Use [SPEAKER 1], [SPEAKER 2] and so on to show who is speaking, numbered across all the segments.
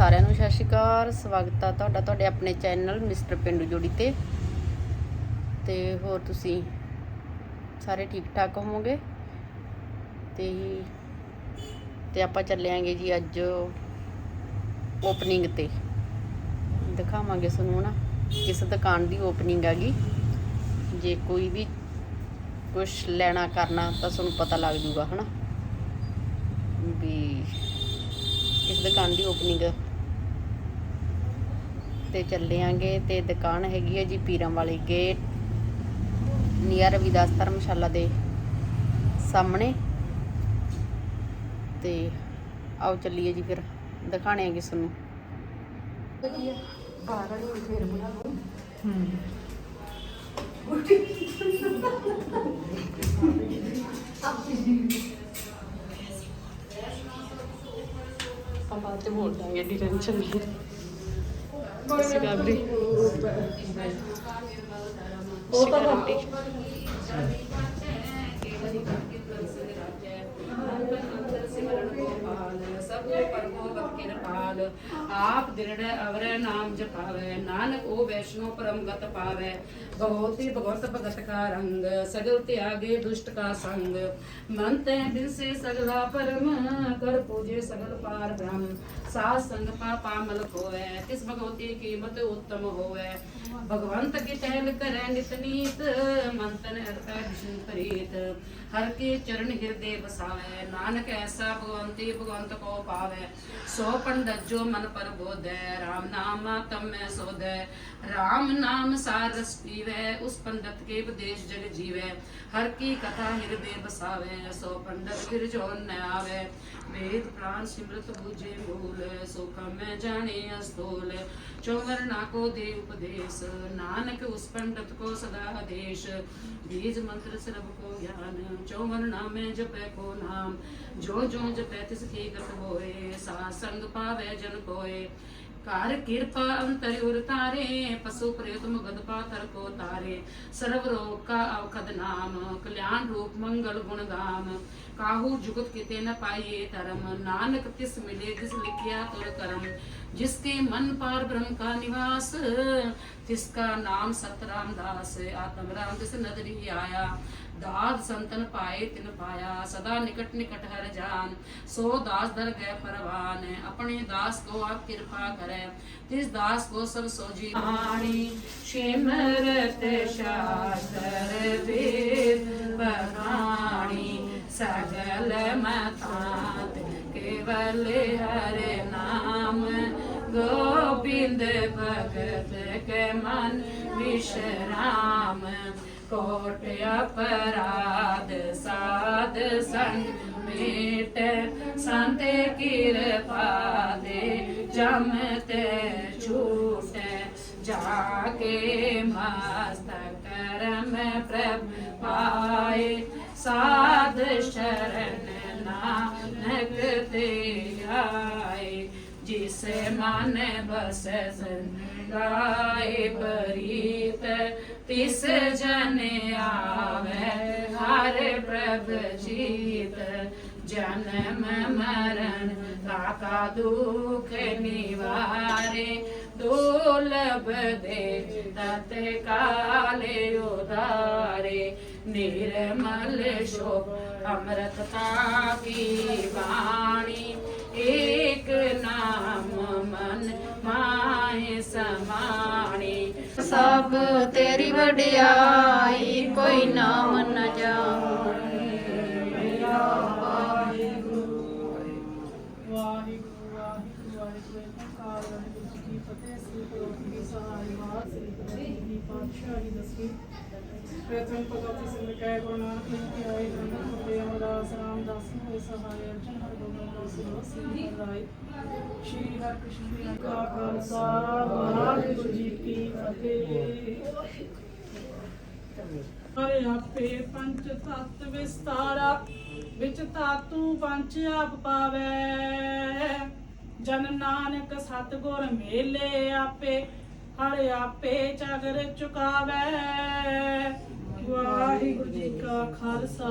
[SPEAKER 1] ਸਾਰਿਆਂ ਨੂੰ ਸਤਿ ਸ਼੍ਰੀ ਅਕਾਲ। ਸਵਾਗਤ ਆ ਤੁਹਾਡਾ, ਤੁਹਾਡੇ ਆਪਣੇ ਚੈਨਲ ਮਿਸਟਰ ਪਿੰਡੂ ਜੋੜੀ ਤੇ। ਤੇ ਹੋਰ ਤੁਸੀਂ ਸਾਰੇ ਠੀਕ ਠਾਕ ਹੋਵੋਗੇ? ਤੇ ਤੇ ਆਪਾਂ ਚੱਲਿਆਂਗੇ ਜੀ ਅੱਜ ਓਪਨਿੰਗ ਤੇ। ਦਿਖਾਵਾਂਗੇ ਤੁਹਾਨੂੰ ਨਾ, ਕਿਸ ਦੁਕਾਨ ਦੀ ਓਪਨਿੰਗ ਹੈਗੀ ਜੇ ਕੋਈ ਵੀ ਕੁਝ ਲੈਣਾ, ਕਰਨਾ ਤਾਂ ਤੁਹਾਨੂੰ ਪਤਾ ਲੱਗ ਜੂਗਾ, ਹਨਾ? ਵੀ ਇਸ ਦੁਕਾਨ ਦੀ ਓਪਨਿੰਗ ਤੇ ਚੱਲਿਆਂਗੇ ਤੇ ਦੁਕਾਨ ਹੈਗੀ ਹੈ ਜੀ ਪੀਰਾਂ ਵਾਲੀ ਗੇਟ ਨੀਅਰ ਰਵਿਦਾਸ ਧਰਮਸ਼ਾਲਾ ਦੇ ਸਾਹਮਣੇ। ਤੇ ਆਓ ਚੱਲੀਏ ਜੀ ਫਿਰ ਦਿਖਾਣੇ ਆ ਕਿਸ ਨੂੰ। ਬਾਹਰ ਵਾਲੀ ਫੇਰ ਬਣਾ ਲਓ। ਆਪਾਂ ਬਾਅਦ ਚ ਬੋਲ ਦਾਂਗੇ ਦੀ ਟੈਨਸ਼ਨ ਨਹੀਂ। ਤੁਸੀਂ ਗਾਬਰੀ ਉਹ ਤਾਂ ਰੋਟੀ
[SPEAKER 2] ਸਭ ਪਰਮੋ ਬਤ ਕਿਰਪਾਲ, ਆਪ ਦਿਰੜੈ ਅਵਰੈ ਨਾਮ ਜਪਾਵੈ, ਨਾਨਕ ਉਹ ਵੈਸ਼ਨੋ ਪਰਮ ਗਤ ਪਾਵੈ। ਭਗਵਤੀ ਭਗਵਤ ਭਗਤ ਕਾ ਰੰਗ, ਸਗਲ ਤਿਆਗੇ ਦੁਸ਼ਟ ਕਾ ਸੰਗ। ਮਨ ਤੈ ਦਿਲ ਸੇ ਸਗਲਾ ਪਰਮ, ਕਰ ਪੂਜੇ ਸਗਲ ਪਾਰ ਬ੍ਰਹਮ। ਸਾਧ ਸੰਗ ਪਾ ਪਾਮਲ ਹੋਵੈ, ਤਿਸ ਭਗਵਤੀ ਕੀਮਤ ਉੱਤਮ ਹੋਵੈ। ਭਗਵੰਤ ਕੀ ਟਹਿਲ ਕਰੈ ਨਿਤ ਨੀਤ, ਮਨ ਤਨ ਅਰਪੈ ਵਿਸ਼ਨੂੰ ਪ੍ਰੀਤ। ਹਰ ਕੇ ਚਰਨ ਹਿਰਦੇ ਵਸਾਵੈ, ਨਾਨਕ ਐਸਾ ਭਗਵੰਤੀ ਭਗਵੰਤ ਕੋ ਪਾਵੈ। ਸੋ ਪੰਡਤ ਜੋ ਮਨ ਪਰ ਬੋਧੈ RAM ਨਾਮ ਤਮ ਮੈਂ ਸੋਧੈ। RAM ਨਾਮ ਸਾਰ ਰਸ ਪੀਵੈ, ਉਸ ਪੰਡਤ ਕੇ ਵਿਦੇਸ਼ ਜਗ ਜੀਵੈ। ਹਰ ਕੀ ਕਥਾ ਹਿਰਦੇ ਬਸਾਵੈ ਸੋ ਪੰਡਤ ਫਿਰ ਜੋਨ ਨ ਆਵੈ। ਵੇਦ ਪ੍ਰਾਨ ਸਿਮਰਤ ਬੂਝੇ ਮੂਲ, ਸੋ ਕਮ ਮੈਂ ਜਾਣੇ ਅਸਤੋਲ। ਚੌਵਰ ਨਾ ਕੋ ਦੇ ਉਪਦੇਸ਼, ਨਾਨਕ ਉਸ ਪੰਡਤ ਕੋ ਸਦਾ ਆਦੇਸ਼। ਬੀਜ ਮੰਤਰ ਸਰਬ ਕੋ ਗਿਆਨ, ਚੌਵਰ ਨਾਮੇ ਜਪੈ ਕੋ ਨਾਮ। ਜੋ ਜੋ ਜਪੈ ਤਿਸ ਕੀ ਗਤ ਹੋਏ ਸਾ ਸੰਗ ਪਾਵੈ ਜਨ ਕੋਏ। ਕਾਰ ਕਿਰਪਾ ਅੰਤਰ ਉਰ ਤਾਰੇ ਪਸੂ ਪ੍ਰੇਤ ਮੁਗਦ ਪਾਤਰ ਕੋ ਤਾਰੇ। ਸਰਵ ਰੋਗ ਕਾ ਅਵਖਦ ਨਾਮ, ਕਲਿਆਣ ਰੂਪ ਮੰਗਲ ਗੁਣ ਗਾਮ। ਕਾਹੂ ਜੁਗਤ ਕਿਤੇ ਨ ਪਾਈਏ ਧਰਮ, ਨਾਨਕ ਤਿਸ ਮਿਲੇ ਜਿਸ ਲਿਖਿਆ ਤੁਰ ਕਰਮ। जिसके मन पार ब्रह्म का निवास तिसका नाम सतराम दास आत्म राम तिस नदरी आया दाद संतन पाए तिन पाया सदा निकट निकट हर जान सो दास दर गए परवान अपने दास को आप कृपा करे तिस दास को सब सोजी आणी सिमरत शास्त्र वेद बखाणी सगल मतात केवल हरे नाम ਗੋਬਿੰਦ ਭਗਤ ਕੇ ਮਨ ਵਿਸ਼ਰਾਮ ਕੋਟ ਅਪਰਾਧ ਸਾਧ ਸੰਗ ਮੇਟ ਸੰਤੇ ਕਿਰਪਾ ਦੇ ਜਮ ਤੇ ਛੂਟੇ ਜਾ ਕੇ ਮਸਤਕ ਕਰਮ ਪ੍ਰਭ ਪਾਏ ਸਾਧ ਸ਼ਰਨ ਨਾਨਕ जिसे मन बस गाए परीत तिस जन आवे हर प्रभ जीत जन्म मरण काका दुख निवारे दुर्लभ दे तत काले उदारे निर्मल शोभ अमृतता की वाणी ਏਕ ਨਾਮ ਮਨ ਮਾਹੇ ਸਮਾਣੀ
[SPEAKER 1] ਸਭ ਤੇਰੀ ਵਡਿਆਈ ਕੋਈ ਨਾਮ ਨ ਜਾਣੀ
[SPEAKER 3] ਮੇਰਾ ਵਾਹਿਗੁਰੂ ਵਾਹਿਗੁਰੂ ਵਾਹਿਗੁਰੂ ਵਾਹਿਗੁਰੂ ਕਾਲ ਪਦਾਰਥ ਸੰਗ੍ਰਹਿ ਗੁਰੂ ਨਾਨਕ ਜੀ ਆਏ ਜਨਮ ਤੇ ਅਮਰਦਾਸ ਰਾਮਦਾਸ ਹੋਏ ਸਹਾਇ ਅਰਜਨ ਹਰ ਗੋਬਿੰਦ ਸਿੰਘ ਸਿੰਘ ਰਾਏ ਸ਼੍ਰੀ ਹਰਿ ਕ੍ਰਿਸ਼ਨ ਜੀ ਕਾ ਖਾਲਸਾ ਵਾਹਿਗੁਰੂ ਜੀ ਕੀ ਫਤਿਹ ਹਰੇ ਆਪੇ ਪੰਚ ਤਤ ਵਿਸਤਾਰਾ ਜਨ ਨਾਨਕ ਸਤਗੁਰ ਮੇਲੇ ਆਪੇ ਹਰ ਆਪੇ ਚਗਰ ਚੁਕਾਵੇ ਵਾਹਿਗੁਰੂ ਜੀ ਕਾ ਖਾਲਸਾ।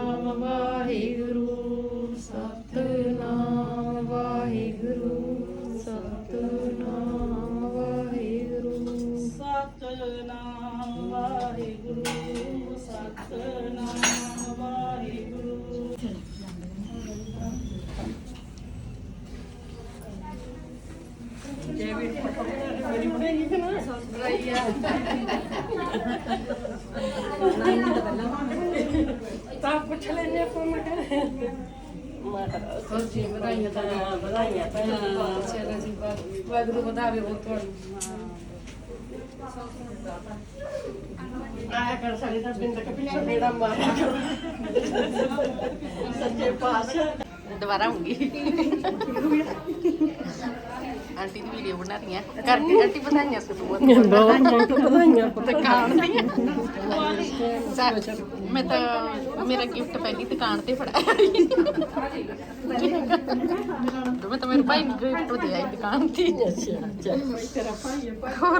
[SPEAKER 3] ਤਾਂ ਪੁੱਛ ਲੈਨੇ ਆਪਾਂ ਮੈਂ ਕਿਹਾ
[SPEAKER 2] ਸੋਚੀ ਵਧਾਈਆਂ ਤਾਂ
[SPEAKER 3] ਵਧਾਈਆਂ ਤਾਂ
[SPEAKER 2] ਚਲੋ ਜੀ ਵਾਹਿਗੁਰੂ ਵਧਾਵੇ ਹੋਰ ਤੁਹਾਨੂੰ
[SPEAKER 3] ਆਇਆ ਕਰ। ਸਾਡੀ ਤਾਂ ਬਿੰਦਕ ਪਿੱਛੇ ਮੇਰਾ ਮਾਰਿਆ ਸੱਚੇ ਪਾਤਸ਼ਾਹ।
[SPEAKER 1] ਦੁਬਾਰਾ ਆਉਂਗੀ। ਆਂਟੀ ਦੀ ਵੀਡੀਓ ਬਣਾ ਰਹੀ ਹੈ ਕਰਕੇ ਆਂਟੀ ਵਧਾਈਆਂ ਸੁਣੋ ਬਹੁਤ
[SPEAKER 3] ਬਹੁਤ ਬਹੁਤ ਵਧਾਈਆਂ।
[SPEAKER 1] ਦੁਕਾਨ ਦੀਆਂ ਮੈਂ ਤਾਂ ਮੇਰਾ ਗਿਫਟ ਪਹਿਲੀ ਦੁਕਾਨ ਤੇ ਫੜਾਇਆ ਮੈਂ ਤਾਂ ਮੇਰੇ ਭਾਈ ਨੂੰ ਗਿਫਟ ਦੇ ਆਈ ਦੁਕਾਨ ਤੇ।
[SPEAKER 3] ਅੱਛਾ ਚੱਲ ਤੇਰਾ ਭਾਈ ਹੈ
[SPEAKER 1] ਹੋਰ।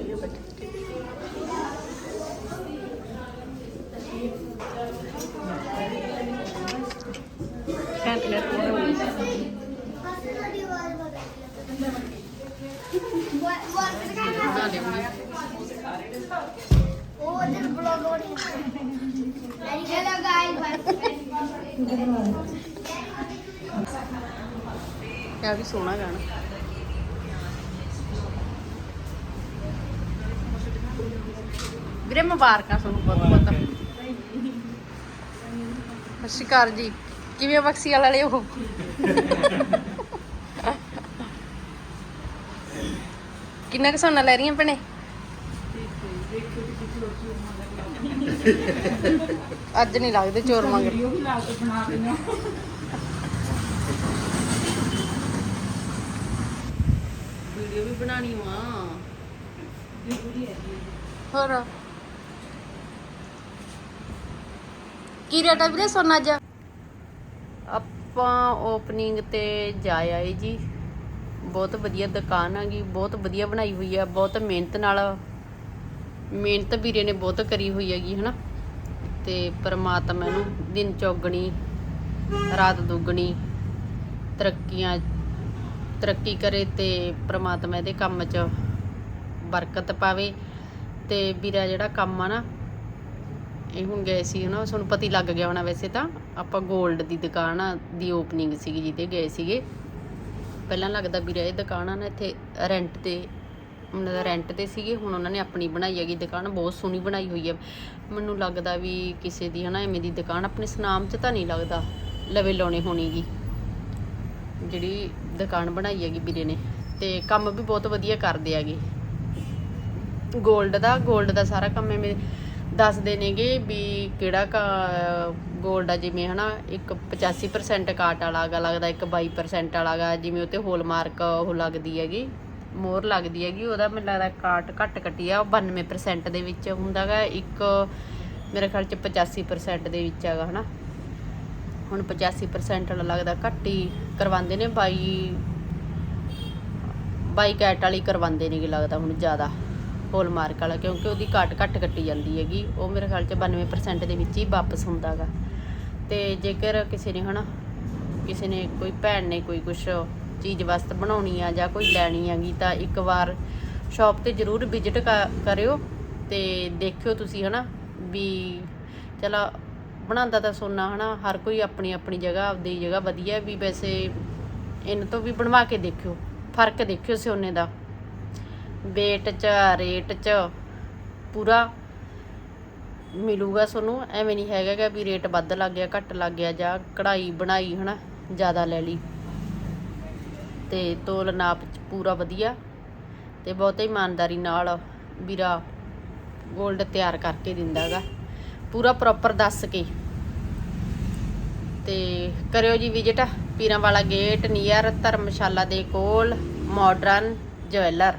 [SPEAKER 4] हेलो गाइस
[SPEAKER 1] ਇਹ ਵੀ ਸੋਹਣਾ ਗਾਣਾ ਵੀਰੇ ਮੁਬਾਰਕਾਂ ਤੁਹਾਨੂੰ ਬਹੁਤ ਬਹੁਤ ਸਤਿ ਸ਼੍ਰੀ ਅਕਾਲ ਜੀ ਕਿਵੇਂ ਬਖਸ਼ੀ ਵਾਲੇ ਹੋ ਕਿੰਨਾ ਕੁ ਸੋਨਾ ਲੈ ਰਹੀਆਂ ਭੈਣੇ ਅੱਜ ਨਹੀਂ ਲੱਗਦੇ ਚੋਰ ਮੰਗ
[SPEAKER 3] ਵੀਡੀਓ ਵੀ ਲਾ ਕੇ ਬਣਾ ਰਹੀਆਂ
[SPEAKER 1] ਵੀਡੀਓ ਵੀ ਬਣਾਣੀ ਵਾ ਹੋਰ? ਕੀ ਰੇਟ ਆ ਵੀਰੇ ਸੋਨਾ ਅੱਜ ਆਪਾਂ ਓਪਨਿੰਗ ਤੇ ਜਾ ਆਏ ਜੀ। ਬਹੁਤ ਵਧੀਆ ਦੁਕਾਨ ਹੈਗੀ ਬਹੁਤ ਵਧੀਆ ਬਣਾਈ ਹੋਈ ਆ ਬਹੁਤ ਮਿਹਨਤ ਨਾਲ ਮਿਹਨਤ ਵੀਰੇ ਨੇ ਬਹੁਤ ਕਰੀ ਹੋਈ ਹੈਗੀ, ਹਨਾ? ਤੇ ਪਰਮਾਤਮਾ ਨੂੰ ਦਿਨ ਚੌਗਣੀ, ਰਾਤ ਦੁੱਗਣੀ, ਤਰੱਕੀਆਂ, ਤਰੱਕੀ ਕਰੇ ਤੇ ਪ੍ਰਮਾਤਮਾ ਇਹਦੇ ਕੰਮ 'ਚ ਬਰਕਤ ਪਾਵੇ। ਤੇ ਵੀਰਾ ਜਿਹੜਾ ਕੰਮ ਆ ਨਾ, ਇਹ ਹੁਣ ਗਏ ਸੀ, ਹਨਾ? ਤੁਹਾਨੂੰ ਪਤਾ ਹੀ ਲੱਗ ਗਿਆ ਹੋਣਾ ਵੈਸੇ ਤਾਂ। ਆਪਾਂ 골ਡ ਦੀ ਦੁਕਾਨ ਦੀ ਓਪਨਿੰਗ ਸੀਗੀ ਜਿਹਦੇ ਗਏ ਸੀਗੇ। ਪਹਿਲਾਂ ਲੱਗਦਾ ਵੀਰਾ ਇਹ ਦੁਕਾਨ ਆ ਨਾ, ਇੱਥੇ ਰੈਂਟ ਤੇ ਉਹਨਾਂ ਦਾ ਰੈਂਟ ਤੇ ਸੀਗੇ, ਹੁਣ ਉਹਨਾਂ ਨੇ ਆਪਣੀ ਬਣਾਈ ਹੈਗੀ ਦੁਕਾਨ, ਬਹੁਤ ਸੋਹਣੀ ਬਣਾਈ ਹੋਈ ਹੈ। ਮੈਨੂੰ ਲੱਗਦਾ ਵੀ ਕਿਸੇ ਦੀ ਹਨਾ ਐਵੇਂ ਦੀ ਦੁਕਾਨ ਆਪਣੇ ਸੁਨਾਮ 'ਚ ਤਾਂ ਨਹੀਂ ਲੱਗਦਾ, ਲਵੇ ਲਾਉਣੇ ਹੋਣੀਗੀ। ਜਿਹੜੀ ਦੁਕਾਨ ਬਣਾਈ ਹੈਗੀ ਵੀਰੇ ਨੇ, ਤੇ ਕੰਮ ਵੀ ਬਹੁਤ ਵਧੀਆ ਕਰਦੇ ਹੈਗੇ। ਗੋਲਡ ਦਾ ਗੋਲਡ ਦਾ ਸਾਰਾ ਕੰਮ ਐਵੇਂ ਦੱਸਦੇ ਨੇਗੇ ਵੀ ਕਿਹੜਾ ਗੋਲਡ ਆ ਜਿਵੇਂ ਹਨਾ, ਇੱਕ 85% ਕਾਟ ਵਾਲਾ ਗਾ ਲੱਗਦਾ, ਇੱਕ 22% ਵਾਲਾ ਗਾ, ਜਿਵੇਂ ਹੋਲ ਮਾਰਕ ਉਹ ਲੱਗਦੀ ਹੈਗੀ। ਮੋਹਰ ਲੱਗਦੀ ਹੈਗੀ, ਉਹਦਾ ਮੈਨੂੰ ਲੱਗਦਾ ਕਾਟ ਘੱਟ ਕੱਟੀ ਆ, ਉਹ 92% ਦੇ ਵਿੱਚ ਹੁੰਦਾਗਾ ਇੱਕ ਮੇਰੇ ਖਿਆਲ ਚ 85% ਦੇ ਵਿੱਚ ਹੈਗਾ, ਹਨਾ। ਹੁਣ 85% ਵਾਲਾ ਲੱਗਦਾ ਘੱਟ ਹੀ ਕਰਵਾਉਂਦੇ ਨੇ 22 22 ਕੈਟ ਵਾਲੀ ਕਰਵਾਉਂਦੇ ਨੇਗੇ ਲੱਗਦਾ ਹੁਣ ਜ਼ਿਆਦਾ ਹੋਲ ਮਾਰਕ ਵਾਲਾ, ਕਿਉਂਕਿ ਉਹਦੀ ਘੱਟ ਘੱਟ ਕੱਟੀ ਜਾਂਦੀ ਹੈਗੀ, ਉਹ ਮੇਰੇ ਖਿਆਲ ਚ 92% ਦੇ ਵਿੱਚ ਹੀ ਵਾਪਸ ਹੁੰਦਾਗਾ ਤੇ ਜੇਕਰ ਕਿਸੇ ਨੇ, ਹਨਾ, ਕਿਸੇ ਨੇ ਕੋਈ ਭੈਣ ਨੇ ਕੋਈ ਕੁਛ ਚੀਜ਼ ਵਸਤ ਬਣਾਉਣੀ ਆ ਜਾਂ ਕੋਈ ਲੈਣੀ ਹੈਗੀ ਤਾਂ ਇੱਕ ਵਾਰ ਸ਼ਾਪ ਤੇ ਜ਼ਰੂਰ ਵਿਜ਼ਿਟ ਕਰਿਓ ਤੇ ਦੇਖਿਓ ਤੁਸੀਂ ਹਨਾ ਵੀ ਚਲੋ ਬਣਾਉਂਦਾ ਤਾਂ ਸੋਨਾ ਹਨਾ, ਹਰ ਕੋਈ ਆਪਣੀ ਆਪਣੀ ਜਗ੍ਹਾ, ਆਪਦੀ ਜਗ੍ਹਾ ਵਧੀਆ ਵੀ ਵੈਸੇ ਇਹਨਾਂ ਤੋਂ ਵੀ ਬਣਵਾ ਕੇ ਦੇਖਿਓ, ਫ਼ਰਕ ਦੇਖਿਓ ਸੋਨੇ ਦਾ। ਵੇਟ ਚ ਰੇਟ ਚ ਪੂਰਾ ਮਿਲੂਗਾ ਤੁਹਾਨੂੰ ਐਵੇਂ ਨਹੀਂ ਹੈਗਾ ਗਾ ਵੀ ਰੇਟ ਵੱਧ ਲੱਗ ਗਿਆ, ਘੱਟ ਲੱਗ ਗਿਆ ਜਾਂ ਕਢਾਈ, ਬਣਾਈ ਹਨਾ, ਜ਼ਿਆਦਾ ਲੈ ਲਈ। ਤੇ ਤੋਲ ਨਾਪ ਪੂਰਾ ਵਧੀਆ ਤੇ ਬਹੁਤੇ ਇਮਾਨਦਾਰੀ ਨਾਲ ਵੀਰਾ 골ਡ ਤਿਆਰ ਕਰਕੇ ਦਿੰਦਾਗਾ ਪੂਰਾ ਪ੍ਰੋਪਰ ਦੱਸ ਕੇ। ਤੇ ਕਰਿਓ ਜੀ ਵਿਜ਼ਿਟ ਪੀਰਾਂ ਵਾਲਾ ਗੇਟ ਨੀਅਰ ਧਰਮਸ਼ਾਲਾ ਦੇ ਕੋਲ ਮਾਡਰਨ ਜਵੈਲਰ